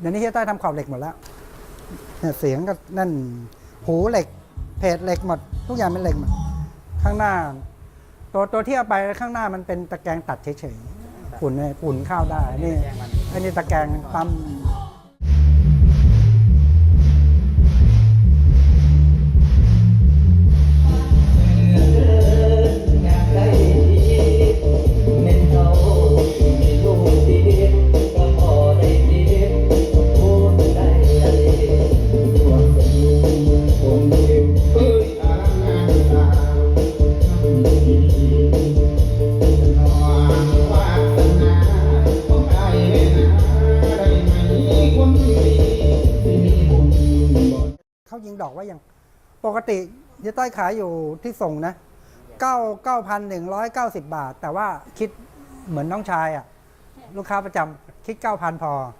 เดี๋ยวนี้เฮียต้อยทำขอบเหล็กหมดแล้วเนี่ยเสียงก็นั่นหูเหล็ก เพจเหล็กหมด ทุกอย่างเป็นเหล็กหมดข้างหน้า ตัวตัวที่เอาไปข้างหน้ามันเป็นตะแกรงตัดเฉยๆฝุ่นเนี่ยฝุ่นเข้าได้นี่อันนี้ตะแกรงปั๊ม เขายิงดอกไว้อย่าง ปกติเฮียต้อยขายอยู่ที่ส่งนะเก้าเก้าพันหนึ่งร้อยเก้าสิบบาท แต่ว่าคิดเหมือนน้องชายอะ่ะ ลูกค้าประจำคิดเก้าพันพอ